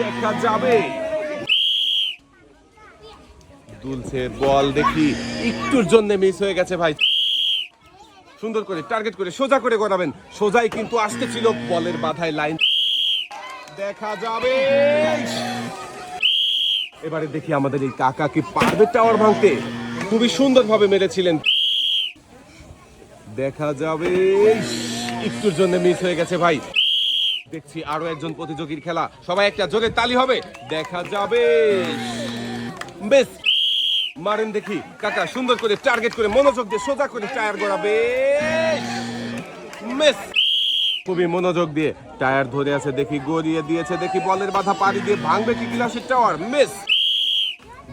দেখা যাবে। দুলছে বল দেখি, একটুর জন্য মিস হয়ে গেছে ভাই। সুন্দর করে টার্গেট করে সোজা করে গড়াবেন। সোজাই কিন্তু আসতেছিল বলের বাধায় লাইন দেখা যাবে। এবারে দেখি আমাদের এই কাকা কি পারবে টাওয়ার ভাঙতে? খুবই সুন্দরভাবে মেরেছিলেন। দেখা যাবে। একটুর জন্য মিস হয়ে গেছে ভাই। দেখছি আরও একজন প্রতিযোগীর খেলা। সবাই একটা জোরে তালি হবে। দেখা যাবে। বেশ। মারেন দেখি। কাকা, সুন্দর করে টার্গেট করে মনোযোগ দিয়ে সোজা করে টায়ার গড়াবে। খুবই মনোযোগ দিয়ে টায়ার ধরে আছে দেখি, গড়িয়ে দিয়েছে দেখি, বলের বাধা পাড়ি দিয়ে ভাঙবে কি গ্লাসের টাওয়ার মিস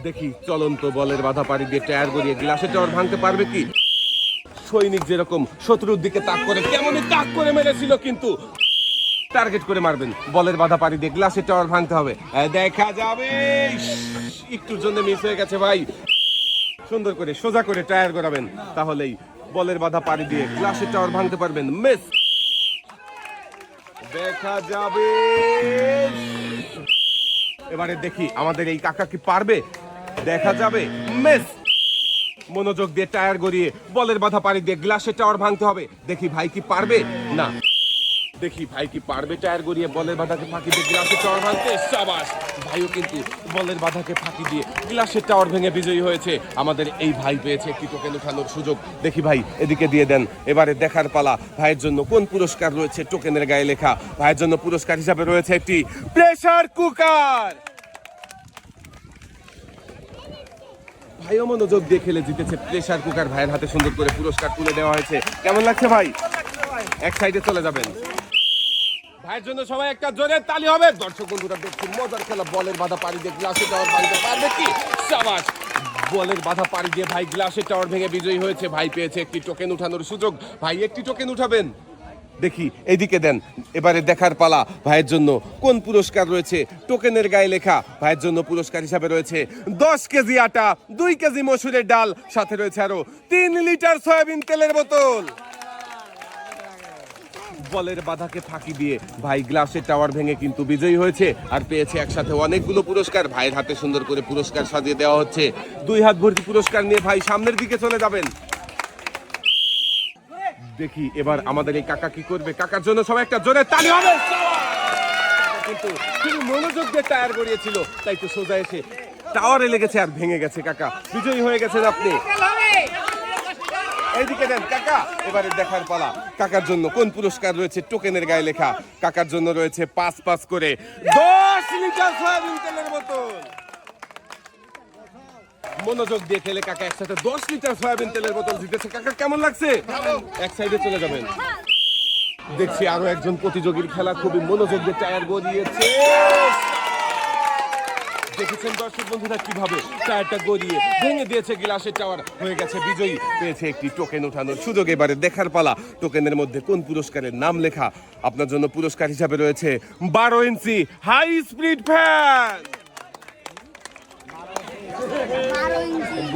দেখি, চলন্ত বলের বাধা পাড়ি দিয়ে টায়ার গড়িয়ে গ্লাসের টাওয়ার ভাঙতে পারবে কি? সৈনিক যেরকম শত্রুর দিকে তাক করে কেমনই তাক করে মেরেছিল কিন্তু টার্গেট করে মারবেন। বলের বাধা পাড়ি দিয়ে গ্লাসের টাওয়ার ভাঙতে হবে। দেখা যাবে। একটুর জন্য মিস হয়ে গেছে ভাই। সুন্দর করে সোজা করে টায়ার গড়াবেন। তাহলেই বলের বাধা পাড়ি দিয়ে গ্লাসের টাওয়ার ভাঙতে পারবেন। মিস দেখা যাবে। এবারে দেখি আমাদের এই কাকা কি পারবে? দেখা যাবে। মিস মনোযোগ দিয়ে টায়ার গড়িয়ে বলের বাধা পাড়ি দিয়ে গ্লাসের টাওয়ার ভাঙতে হবে। দেখি ভাই কি পারবে? না। দেখি ভাই কি পারবে টায়ার গড়িয়ে বলের বাধাকে ফাঁকি দিয়ে গ্লাসের টাওয়ার ভাঙতে? সাবাস! ভাইও কিন্তু বলের বাধাকে ফাঁকি দিয়ে গ্লাসের টাওয়ার ভেঙে বিজয়ী হয়েছে। আমাদের এই ভাই পেয়েছে একটি টোকেন উঠানোর সুযোগ। দেখি ভাই, এদিকে দিয়ে দেন। এবারে দেখার পালা। ভাইয়ের জন্য কোন পুরস্কার রয়েছে? টোকেনের গায়ে লেখা। ভাইয়ের জন্য পুরস্কার হিসাবে রয়েছে একটি প্রেশার কুকার ভাইও মনোযোগ দিয়ে খেলে জিতেছে প্রেসার কুকার ভাইয়ের হাতে সুন্দর করে পুরস্কার তুলে দেওয়া হয়েছে। কেমন লাগছে ভাই? এক সাইডে চলে যাবেন। ভাইয়ের জন্য সবাই একটা জোরে তালি হবে। দর্শক বন্ধুরা দেখছেন মজার খেলা, বলের বাধা পাড়ি দিয়ে গ্লাসে টাওয়ার ভাঙতে পারবে কি? সাবাস! বলের বাধা পাড়ি দিয়ে ভাই গ্লাসে টাওয়ার ভেঙে বিজয়ী হয়েছে। ভাই পেয়েছে একটি টোকেন উঠানোর সুযোগ। ভাই, একটি টোকেন উঠাবেন? দেখি, এইদিকে দেন। এবারে দেখার পালা। ভাইয়ের জন্য কোন পুরস্কার রয়েছে? টোকেনের গায়ে লেখা। ভাইয়ের জন্য পুরস্কার হিসাবে রয়েছে দশ কেজি আটা, দুই কেজি মসুরের ডাল। সাথে রয়েছে আরও তিন লিটার সয়াবিন তেলের বোতল। বলের বাধাকে ফাঁকি দিয়ে ভাই গ্লাসের টাওয়ার ভেঙে কিন্তু বিজয়ী হয়েছে আর পেয়েছে একসাথে অনেকগুলো পুরস্কার। ভাইয়ের হাতে সুন্দর করে পুরস্কার সাজিয়ে দেওয়া হচ্ছে। দুই হাত ভর্তি পুরস্কার নিয়ে ভাই সামনের দিকে চলে যাবেন। দেখি এবার আমাদের এই কাকা কি করবে। কাকার জন্য সবাই একটা জোরে তালি হবে। কিন্তু খুবই মনোযোগ দিয়ে টায়ার গড়িয়েছিল, তাই তো সোজা এসে টাওয়ারে লেগেছে আর ভেঙে গেছে কাকা। বিজয়ী হয়ে গেছেন আপনি। এইদিকে দেন কাকা। এবারে দেখার পালা। কাকার জন্য কোন পুরস্কার রয়েছে টোকেনের গায়ে লেখা? কাকার জন্য রয়েছে পাঁচ পাঁচ করে দশ লিটার সয়াবিন তেলের বোতল। মনোযোগ দিয়ে খেলে কাকা একসাথে দশ লিটার সয়াবিন তেলের বোতল জিতেছে। কাকা, কেমন লাগছে? এক সাইডে চলে যাবেন। দেখছি আরও একজন প্রতিযোগীর খেলা। খুবই মনোযোগ দিয়ে টায়ার গড়িয়েছে। দেখেছেন দর্শক বন্ধুরা কীভাবে টায়ারটা গড়িয়ে ভেঙে দিয়েছে গ্লাসের টাওয়ার? হয়ে গেছে বিজয়ী। পেয়েছে একটি টোকেন ওঠানোর সুযোগ। এবারে দেখার পালা। টোকেনের মধ্যে কোন পুরস্কারের নাম লেখা? আপনার জন্য পুরস্কার হিসাবে রয়েছে বারো ইঞ্চি হাই স্পিড ফ্যান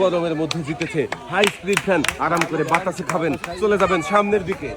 গরমের মধ্যে জিতেছে হাই স্পিড ফ্যান আরাম করে বাতাসে খাবেন। চলে যাবেন সামনের দিকে।